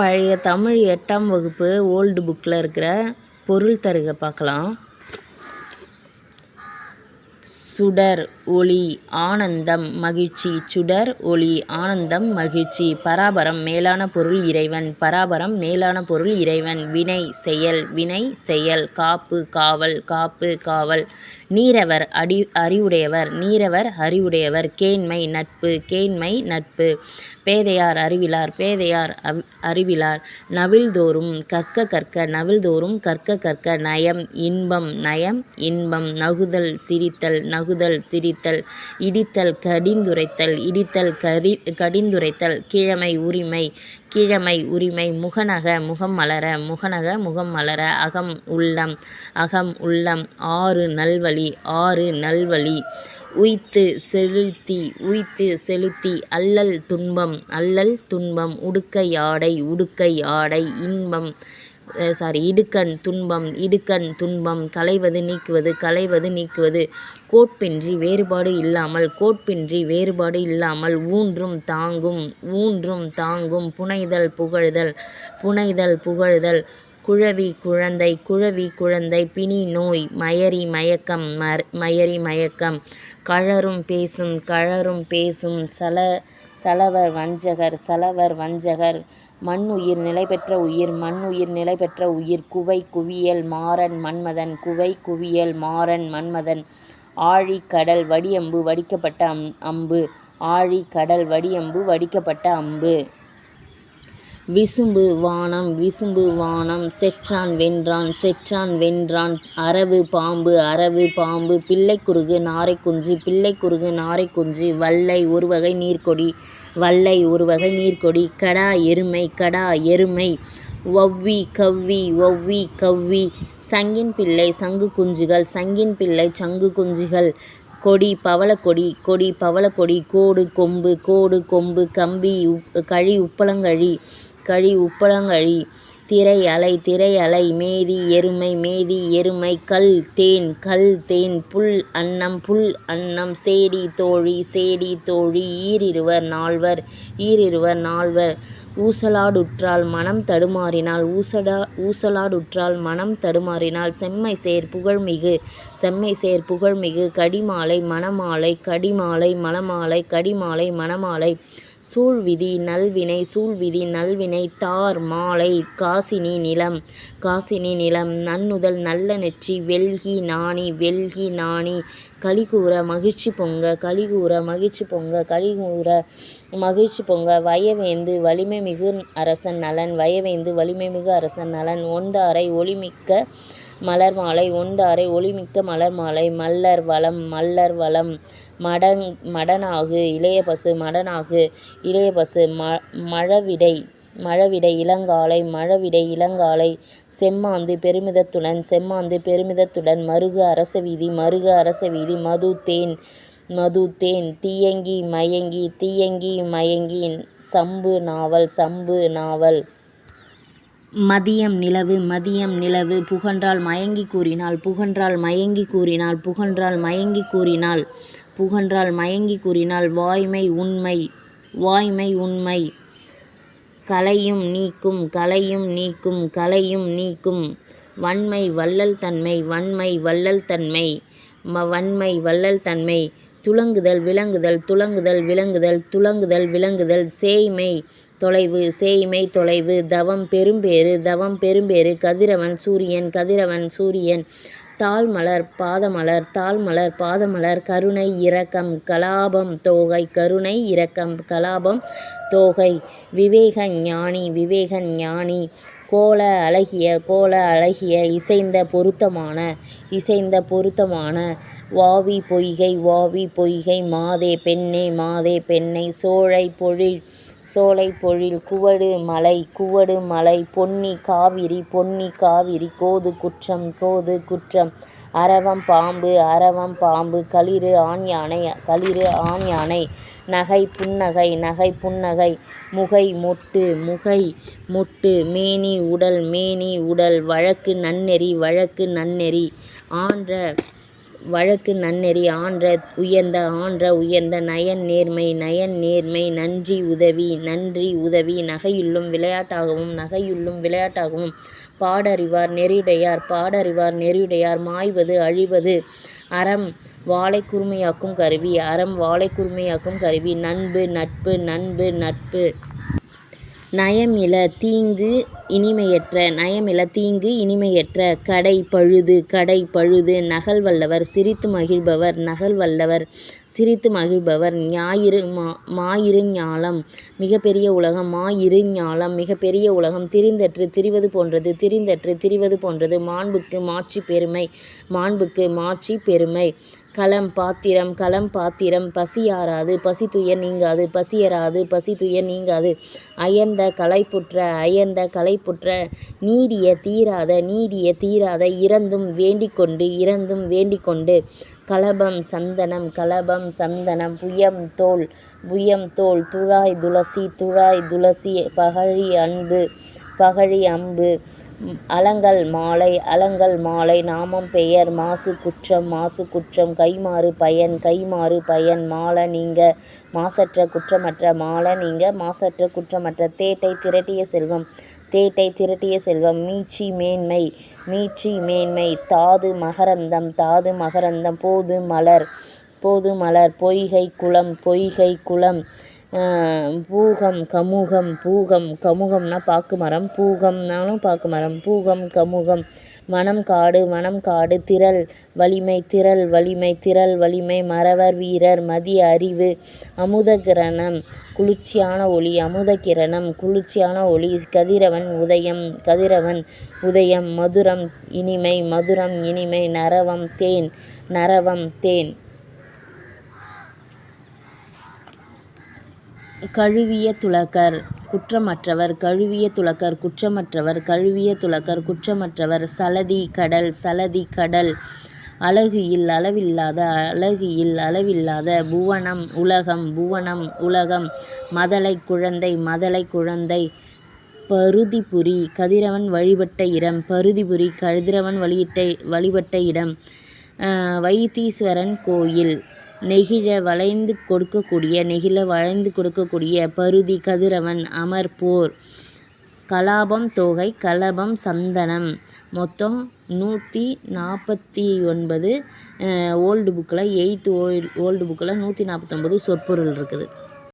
பழைய தமிழ் எட்டாம் வகுப்பு ஓல்டு புக்கில் இருக்கிற பொருள் தருக பார்க்கலாம். சுடர் ஒளி ஆனந்தம் மகிழ்ச்சி. சுடர் ஒளி ஆனந்தம் மகிழ்ச்சி. பராபரம் மேலான பொருள் இறைவன். பராபரம் மேலான பொருள் இறைவன். வினை செயல். வினை செயல். காப்பு காவல். காப்பு காவல். நீரவர் அடி அறிவுடையவர் நீரவர் அறிவுடையவர் கேண்மை நட்பு கேண்மை நட்பு பேதையார் அறிவிலார் பேதையார் அவ் அறிவிலார் நவில்தோறும் கற்க கற்க நவில்தோறும் கற்க கற்க நயம் இன்பம் நயம் இன்பம் நகுதல் சிரித்தல் நகுதல் சிரித்தல் இடித்தல் கடிந்துரைத்தல் இடித்தல் கரி கடிந்துரைத்தல் கிழமை உரிமை கிழமை உரிமை முகநக முகம் மலர முகநக முகம் மலர அகம் உள்ளம் அகம் உள்ளம் ஆறு நல்வழி ஆறு நல்வழி. உய்த்து செலுத்தி உய்த்து செலுத்தி அல்லல் துன்பம் அல்லல் துன்பம் உடுக்கை ஆடை உடுக்கை ஆடை இன்பம் சாரி இடுக்கண் துன்பம் இடுக்கண் துன்பம் களைவது நீக்குவது களைவது நீக்குவது. கோட்பின்றி வேறுபாடு இல்லாமல் கோட்பின்றி வேறுபாடு இல்லாமல் ஊன்றும் தாங்கும் ஊன்றும் தாங்கும் புனைதல் புகழ்தல் புனைதல் புகழ்தல். குழவி குழந்தை குழவி குழந்தை பிணி நோய் மயரி மயக்கம் மர் மயரி மயக்கம். கழறும் பேசும் கழறும் பேசும் சல சலவர் வஞ்சகர் சலவர் வஞ்சகர். மண் உயிர் நிலை பெற்ற உயிர் மண் உயிர் நிலை பெற்ற உயிர். குவை குவியல் மாறன் மன்மதன் குவை குவியல் மாறன் மன்மதன். ஆழி கடல் வடியம்பு வடிக்கப்பட்ட அம் அம்பு. ஆழி கடல் வடியம்பு வடிக்கப்பட்ட அம்பு. விசும்பு வானம் விசும்பு வானம் செற்றான் வென்றான் செற்றான் வென்றான். அரவு பாம்பு அரவு பாம்பு பிள்ளைக்குருகு நாரைக்குஞ்சு பிள்ளைக்குருகு நாரைக்குஞ்சு வல்லை ஒரு வகை நீர்க்கொடி வல்லை ஒரு வகை நீர்க்கொடி கடா எருமை கடா எருமை ஒவ்வி கவ்வி ஒவ்வி கவ்வி சங்கின் பிள்ளை சங்கு குஞ்சுகள் சங்கின் பிள்ளை சங்கு குஞ்சுகள் கொடி பவளக்கொடி கொடி பவளக்கொடி கோடு கொம்பு கோடு கொம்பு கம்பி உப் கழி உப்பளங்கழி கழி உப்பளங்கழி திரை அலை திரை அலை மேதி எருமை மேதி எருமை கல் தேன் கல் தேன் புல் அன்னம் புல் அன்னம் சேடி தோழி சேடி தோழி ஈரிருவர் நால்வர் ஈரிருவர் நால்வர். ஊசலாடுற்றால் மனம் தடுமாறினால் ஊசடா ஊசலாடுற்றால் மனம் தடுமாறினால் செம்மை சேர் புகழ்மிகு செம்மை சேர் புகழ்மிகு கடிமாலை மணமாலை கடிமாலை மணமாலை கடிமாலை மணமாலை சூழ்விதி நல்வினை சூழ்விதி நல்வினை தார் மாலை காசினி நிலம். காசினி நிலம் நன்னுதல் நல்ல நெற்றி வெல்கி நாணி வெல்கி நாணி. கலிகூற மகிழ்ச்சி பொங்க கலிகூற மகிழ்ச்சி பொங்க கலிகூற மகிழ்ச்சி பொங்க. வயவேந்து வலிமை மிகு அரசன் நலன். வயவேந்து வலிமை மிகு அரசன் நலன். ஒந்தாரை ஒளிமிக்க மலர் மாலை ஒந்தாரை ஒளிமிக்க மலர் மாலை மல்லர் வளம் மல்லர் வளம் மடங் மடனாகு இளைய பசு மடனாகு இளைய பசு ம மழவிடை மழவிடை இளங்காலை மழவிடை இளங்காலை செம்மாந்து பெருமிதத்துடன் செம்மாந்து பெருமிதத்துடன் மருகு அரசவீதி மருகு அரசவீதி மது தேன் மது தேன் தீயங்கி மயங்கி தீயங்கி மயங்கி சம்பு நாவல் சம்பு நாவல். மதியம் நிலவு மதியம் நிலவு புகன்றால் மயங்கி கூறினாள் புகன்றால் மயங்கி கூறினாள் புகன்றால் மயங்கி கூறினாள் புகன்றால் மயங்கி கூறினாள் வாய்மை உண்மை வாய்மை உண்மை. கலையும் நீக்கும் கலையும் நீக்கும் கலையும் நீக்கும். வன்மை வள்ளல் தன்மை வன்மை வள்ளல் தன்மை. ம வன்மை வள்ளல் தன்மை. துலங்குதல் விளங்குதல் துலங்குதல் விளங்குதல் துலங்குதல் விளங்குதல் சேய்மை. தொலைவு சேய்மை தொலைவு தவம் பெரும்பேறு தவம் பெரும்பேறு கதிரவன் சூரியன் கதிரவன் சூரியன் தாழ்மலர் பாதமலர் தாழ்மலர் பாதமலர் கருணை இரக்கம் கலாபம் தோகை கருணை இரக்கம் கலாபம் தோகை விவேக ஞானி விவேக ஞானி கோல அழகிய கோல அழகிய இசைந்த பொருத்தமான இசைந்த பொருத்தமான வாவி பொய்கை வாவி பொய்கை மாதே பெண்ணே மாதே பெண்ணை சோழை பொழில் சோலை பொழில் குவடு மலை குவடு மலை பொன்னி காவிரி பொன்னி காவிரி கோது குற்றம் கோது குற்றம். அரவம் பாம்பு அரவம் பாம்பு களிறு ஆண் யானை களிறு ஆண் யானை. நகை புன்னகை நகை புன்னகை. முகை மொட்டு முகை மொட்டு. மேனி உடல் மேனி உடல். வழக்கு நன்னெறி வழக்கு நன்னெறி. ஆன்ற வழக்கு நன்னெறி ஆன்ற உயர்ந்த ஆன்ற உயர்ந்த நயன் நேர்மை நயன் நேர்மை நன்றி உதவி நன்றி உதவி நகையுள்ளும் விளையாட்டாகவும் நகையுள்ளும் விளையாட்டாகவும். பாடறிவார் நெறியுடையார் பாடறிவார் நெறியுடையார் மாய்வது அழிவது. அறம் வாழை குறுமையாக்கும் கருவி அறம் வாழை குறுமையாக்கும் கருவி. நண்பு நட்பு நண்பு நட்பு. நயமில தீங்கு இனிமையற்ற நயமில தீங்கு இனிமையற்ற கடை பழுது கடை பழுது நகல் வல்லவர் சிரித்து மகிழ்பவர் நகல் வல்லவர் சிரித்து மகிழ்பவர் ஞாயிறு மா மாயிரு ஞாலம் மிகப்பெரிய உலகம் மாயிரு ஞாலம் மிகப்பெரிய உலகம் திரிந்தற்று திரிவது போன்றது திரிந்தற்று திரிவது போன்றது மாண்புக்கு மாட்சி பெருமை மாண்புக்கு மாட்சி பெருமை களம் பாத்திரம் களம் பாத்திரம் பசியாராது பசித்துயர் நீங்காது பசியராது பசித்துயர் நீங்காது. அயர்ந்த களைப்புற்ற அயர்ந்த களைப்புற்ற நீடிய தீராத நீடிய தீராத இறந்தும் வேண்டிக்கொண்டு இறந்தும் வேண்டிக்கொண்டு. கலபம் சந்தனம் கலபம் சந்தனம் புயம் தோல் புயம் தோல் துழாய் துளசி துழாய் துளசி பகழி அன்பு. பகழி அம்பு அலங்கல் மாலை அலங்கல் மாலை நாமம் பெயர் மாசு குற்றம் மாசு குற்றம் கைமாறு பயன் கைமாறு பயன் மாலை நீங்க மாசற்ற குற்றமற்ற மாலை நீங்க மாசற்ற குற்றமற்ற தேட்டை திரட்டிய செல்வம் தேட்டை திரட்டிய செல்வம் மீச்சி மேன்மை மீட்சி மேன்மை தாது மகரந்தம் தாது மகரந்தம் போது மலர் போது மலர் பொய்கை குளம் பொய்கை குளம் பூகம் கமுகம் பூகம் கமுகம்னா பாக்கு மரம் பூகம்னாலும் பாக்கு மரம் பூகம் கமுகம். மனம் காடு மனம் காடு திரள் வலிமை திரள் வலிமை திரள் வலிமை மறவர் வீரர் மதிய அறிவு அமுத கிரணம் குளிர்ச்சியான ஒளி அமுத கிரணம் குளிர்ச்சியான ஒளி கதிரவன் உதயம் கதிரவன் உதயம் மதுரம் இனிமை மதுரம் இனிமை நரவம் தேன் நரவம் தேன். கழுவிய துலக்கர் குற்றமற்றவர் கழுவிய துலக்கர் குற்றமற்றவர் கழுவிய துலக்கர் குற்றமற்றவர் சலதி கடல் சலதி கடல் அழகு இல் அளவில்லாத அழகு இல் அளவில்லாத புவனம் உலகம் புவனம் உலகம் மதலை குழந்தை மதலை குழந்தை பருதிபுரி கதிரவன் வழிபட்ட இடம் பருதிபுரி கதிரவன் வழியிட்ட வழிபட்ட இடம் வைத்தீஸ்வரன் கோயில் நெகிழ வளைந்து கொடுக்கக்கூடிய நெகிழ வளைந்து கொடுக்கக்கூடிய பருதி கதிரவன் அமர் போர். கலாபம் தொகை கலபம் சந்தனம். மொத்தம் நூற்றி நாற்பத்தி ஒன்பது ஓல்டு புக்கில் எயித்து ஓல்டு ஓல்டு புக்கில் நூற்றி நாற்பத்தொம்பது சொற்பொருள் இருக்குது.